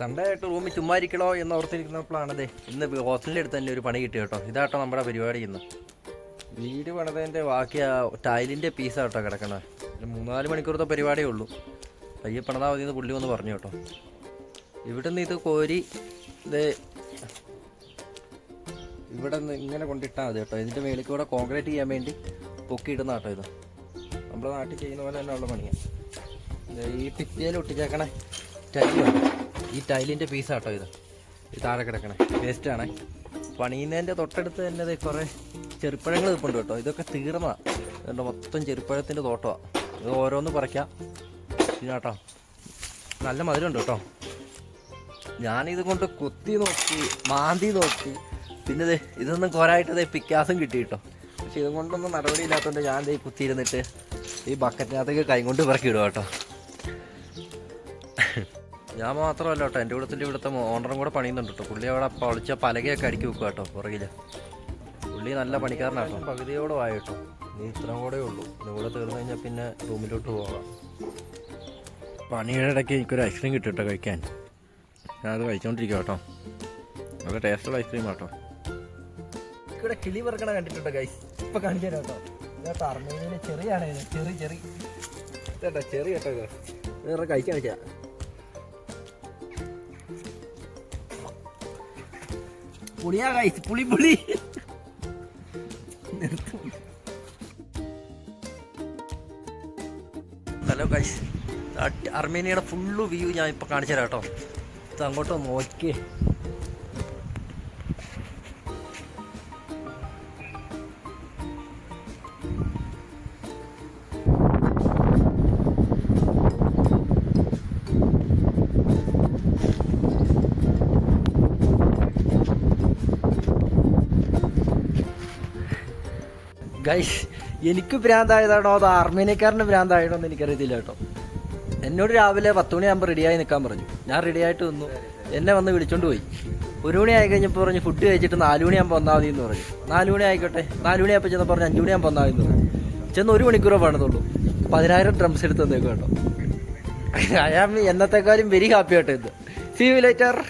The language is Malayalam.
സൺഡേ ആയിട്ട് റൂമിൽ ചുമ്മാ ഇരിക്കണോ എന്ന് ഓർത്തിരിക്കുന്നപ്പോഴാണ് അതെ ഇന്ന് ഹോസ്റ്റലിന്റെ അടുത്ത് തന്നെ ഒരു പണി കിട്ടി കേട്ടോ. ഇതാട്ടോ നമ്മുടെ പരിപാടി ഇന്ന്. വീട് പണിതതിന്റെ ബാക്കി ആ ടൈലിന്റെ പീസാട്ടോ കിടക്കണത്. മൂന്നാൽ മണിക്കൂറത്തെ പരിപാടിയേ ഉള്ളൂ. പയ്യെ പണിതാൽ മതി എന്ന് പുള്ളി വന്ന് പറഞ്ഞു കേട്ടോ. ഇവിടെ നിന്ന് ഇത് കോരി ഇത് ഇവിടെ നിന്ന് ഇങ്ങനെ കൊണ്ടിട്ടാൽ മതി കേട്ടോ. ഇതിന്റെ മേളിൽ കൂടെ കോൺക്രീറ്റ് ചെയ്യാൻ വേണ്ടി പൊക്കിയിടുന്ന കേട്ടോ ഇത്. നമ്മുടെ നാട്ടിൽ ചെയ്യുന്ന പോലെ തന്നെ ഉള്ള പണിയാണ് ഈ ഭിത്തിയിൽ ഒട്ടിച്ചേക്കണേ ടൈലുണ്ട് ഈ ടൈലിന്റെ പീസാട്ടോ ഇത്. ഇത് താഴെ കിടക്കണേ. വേസ്റ്റാണ് പണിയുന്നതിന്റെ തൊട്ടടുത്ത് തന്നെ ഇത് കുറേ ചെറുപ്പഴങ്ങൾ നിൽപ്പുണ്ട് കേട്ടോ. ഇതൊക്കെ തീർന്നതാണ് ഇതുണ്ട് മൊത്തം ചെറുപ്പഴത്തിന്റെ തോട്ടമാണ് ഇത് ഓരോന്ന് പറിക്കാം. ഇതിനാട്ടോ നല്ല മധുരമുണ്ട് കേട്ടോ. ഞാനിത് കൊണ്ട് കൊത്തി നോക്കി മാന്തി നോക്കി. പിന്നെ ഇത് ഇതൊന്നും കോരായിട്ട് പിക്കാസും കിട്ടി കേട്ടോ. പക്ഷെ ഇതും കൊണ്ടൊന്നും നടപടിയില്ലാത്തതുകൊണ്ട് ഞാൻ ദേ കുത്തിയിരുന്നിട്ട് ഈ ബക്കറ്റിനകത്തേക്ക് കൈ കൊണ്ട് പിറക്കി ഇടുക കേട്ടോ. ഞാൻ മാത്രമല്ല കേട്ടോ. എന്റെ കൂടത്തിൽ ഇവിടുത്തെ ഓണറും കൂടെ പണിയുന്നുണ്ട് കേട്ടോ. പുള്ളി അവിടെ പൊളിച്ച പലകയൊക്കെ അടുക്കി വെക്കുക കേട്ടോ പുറകിൽ. പുള്ളി നല്ല പണിക്കാരനാട്ടോ പകുതിയോടെ ആയിട്ടോ നീ ഇത്രയും കൂടെ ഉള്ളൂ. ഇതും കൂടെ തീർന്നു കഴിഞ്ഞാൽ പിന്നെ റൂമിലോട്ട് പോകാം. പണിയുടെ ഇടയ്ക്ക് എനിക്കൊരു ഐസ്ക്രീം കിട്ടും കേട്ടോ കഴിക്കാൻ. ഞാനത് കഴിച്ചുകൊണ്ടിരിക്കുക കേട്ടോ. നല്ല ടേസ്റ്റുള്ള ഐസ്ക്രീം കേട്ടോ. ഇവിടെ കിളി പറക്കണ കണ്ടിട്ടുണ്ടോ ഗൈസ് ഇപ്പൊ കാണിക്കാൻ കേട്ടോ. ചെറിയാണ് ചെറിയ ചെറി ചെറി. ഇതേട്ടോ ചെറി കേട്ടോ ഇത്. കഴിക്കാൻ വെച്ചാ. പുളിയാ ഗൈസ് പുളി പുളി. ഹലോ ഗൈസ് അർമേനിയയുടെ ഫുള്ള് വ്യൂ ഞാൻ ഇപ്പൊ കാണിച്ചു തരാം കേട്ടോ അങ്ങോട്ട് നോക്കിയേ ഗൈസ് എനിക്ക് ഭ്രാന്തായതാണോ അതോ അർമേനിയക്കാരന് ഭ്രാന്തായതാണോ എന്ന് എനിക്കറിയത്തില്ല കേട്ടോ. എന്നോട് രാവിലെ പത്ത് മണിയാകുമ്പോൾ റെഡിയായി നിൽക്കാൻ പറഞ്ഞു. ഞാൻ റെഡിയായിട്ട് നിന്നു. എന്നെ വന്ന് വിളിച്ചോണ്ട് പോയി. ഒരു മണി ആയി കഴിഞ്ഞപ്പോൾ പറഞ്ഞു ഫുഡ് കഴിച്ചിട്ട് നാല് മണിയാകുമ്പോൾ വന്നാൽ മതി എന്ന് പറഞ്ഞു. നാല് മണി ആയിക്കോട്ടെ. നാല് മണിയാകുമ്പോൾ ചെന്നപ്പോൾ പറഞ്ഞു അഞ്ച് മണിയാകുമ്പോൾ വന്നാൽ മതി എന്ന് പറഞ്ഞു. ചെന്ന് ഒരു മണിക്കൂറേ പണിതുള്ളൂ. പതിനായിരം ഡ്രംസ് എടുത്ത് തന്നേക്കും കേട്ടോ. അയാൾ എന്നത്തെക്കാളും വെരി ഹാപ്പി ആട്ടോ ഇത്. C you later